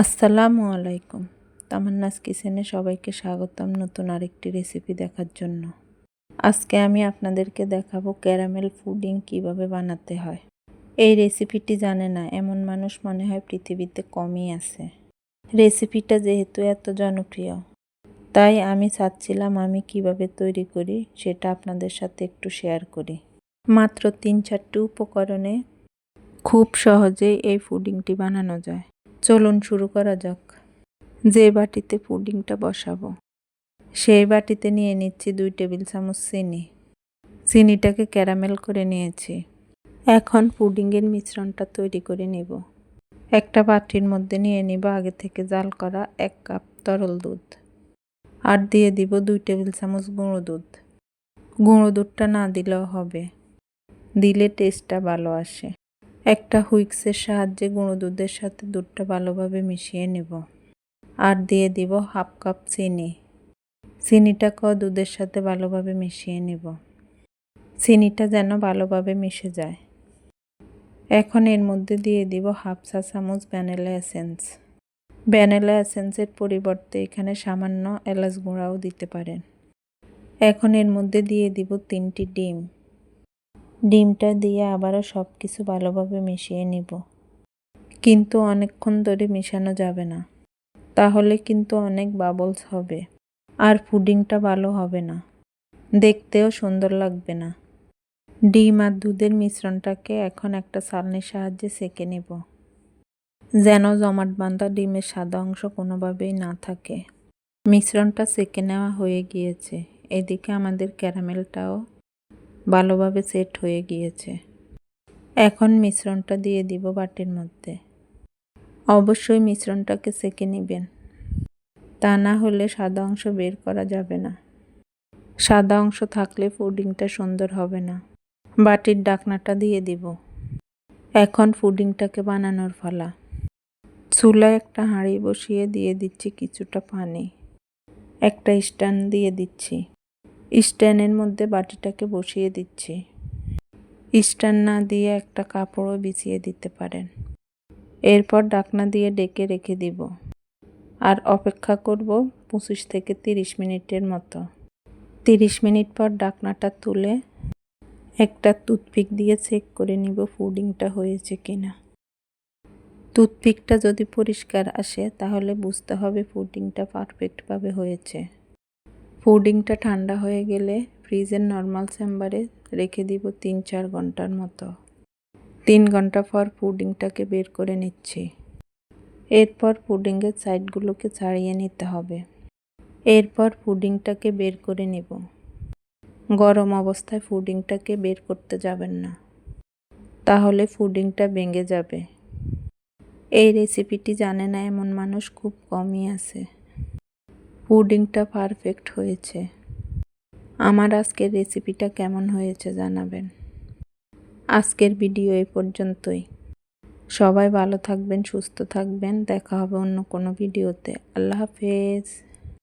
আসসালামু আলাইকুম। তামান্নাস কিচেনে সবাইকে স্বাগতম নতুন আরেকটি রেসিপি দেখার জন্য। আজকে আমি আপনাদেরকে দেখাবো ক্যারামেল পুডিং কীভাবে বানাতে হয়। এই রেসিপিটি জানে না, এমন মানুষ মনে হয় পৃথিবীতে কমই আছে। রেসিপিটা যেহেতু এত জনপ্রিয়, তাই আমি চাচ্ছিলাম আমি কীভাবে তৈরি করি সেটা আপনাদের সাথে একটু শেয়ার করি। মাত্র তিন চারটি উপকরণে খুব সহজেই এই পুডিংটি বানানো যায়। চলুন শুরু করা যাক। যে বাটিতে পুডিংটা বসাবো, সেই বাটিতে নিয়ে নিচ্ছি দুই টেবিল চামচ চিনি। চিনিটাকে ক্যারামেল করে নিয়েছি। এখন পুডিংয়ের মিশ্রণটা তৈরি করে নিব। একটা বাটির মধ্যে নিয়ে নিব আগে থেকে জাল করা এক কাপ তরল দুধ। আর দিয়ে দিব দুই টেবিল চামচ গুঁড়ো দুধ। গুঁড়ো দুধটা না দিলেও হবে। দিলে টেস্টটা ভালো আসে। একটা হুইক্সের সাহায্যে গুঁড়ো দুধের সাথে দুধটা ভালোভাবে মিশিয়ে নেব। আর দিয়ে দিব হাফ কাপ চিনি। চিনিটাকেও দুধের সাথে ভালোভাবে মিশিয়ে নেব। চিনিটা যেন ভালোভাবে মিশে যায়। এখন এর মধ্যে দিয়ে দিব হাফ চা চামচ ভ্যানিলা এসেন্স। ভ্যানিলা এসেন্সের পরিবর্তে এখানে সামান্য এলাচ গুঁড়াও দিতে পারেন। এখন এর মধ্যে দিয়ে দিব তিনটি ডিম। ডিমটা দিয়ে আবারও সব কিছু ভালোভাবে মিশিয়ে নিব। কিন্তু অনেকক্ষণ ধরে মেশানো যাবে না। তাহলে কিন্তু অনেক বাবলস হবে। আর পুডিংটা ভালো হবে না। দেখতেও সুন্দর লাগবে না। ডিম আর দুধের মিশ্রণটাকে এখন একটা চালনির সাহায্যে সেঁকে নেব। যেন জমাট বাঁধা ডিমের সাদা অংশ কোনোভাবেই না থাকে। মিশ্রণটা সেঁকে নেওয়া হয়ে গিয়েছে। এদিকে আমাদের ক্যারামেলটাও ভালোভাবে সেট হয়ে গিয়েছে। এখন মিশ্রণটা দিয়ে দিব বাটির মধ্যে। অবশ্যই মিশ্রণটাকে সেকে নেবেন। তা না হলে সাদা অংশ বের করা যাবে না। সাদা অংশ থাকলে পুডিংটা সুন্দর হবে না। বাটির ডাকনাটা দিয়ে দিব। এখন পুডিংটাকে বানানোর ফলা। চুলায় একটা হাঁড়ি বসিয়ে দিয়ে দিচ্ছি কিছুটা পানি। একটা স্ট্যান্ড দিয়ে দিচ্ছি। স্ট্যান্ডের মধ্যে বাটিটাকে বসিয়ে দিচ্ছি। স্ট্যান্ড না দিয়ে একটা কাপড়ও বিছিয়ে দিতে পারেন। এরপর ডাকনা দিয়ে ডেকে রেখে দিব। আর অপেক্ষা করব পঁচিশ থেকে তিরিশ মিনিটের মতো। তিরিশ মিনিট পর ডাকনাটা তুলে একটা টুথপিক দিয়ে চেক করে নিব ফুডিংটা হয়েছে কিনা। টুথপিকটা যদি পরিষ্কার আসে তাহলে বুঝতে হবে ফুডিংটা পারফেক্টভাবে হয়েছে। পুডিংটা ঠান্ডা হয়ে গেলে ফ্রিজের নর্মাল চেম্বারে রেখে দিব তিন চার ঘণ্টার মতো। তিন ঘণ্টা পর পুডিংটাকে বের করে নিচ্ছি। এরপর পুডিংয়ের সাইডগুলোকে ছাড়িয়ে নিতে হবে। এরপর পুডিংটাকে বের করে নেব। গরম অবস্থায় পুডিংটাকে বের করতে যাবেন না। তাহলে পুডিংটা ভেঙে যাবে। এই রেসিপিটি জানে না এমন মানুষ খুব কমই আছে। পুডিংটা পারফেক্ট হয়েছে। আমার আজকের রেসিপিটা কেমন হয়েছে জানাবেন। আজকের ভিডিও এই পর্যন্তই। সবাই ভালো থাকবেন, সুস্থ থাকবেন। দেখা হবে অন্য কোনো ভিডিওতে আল্লাহ হাফেজ।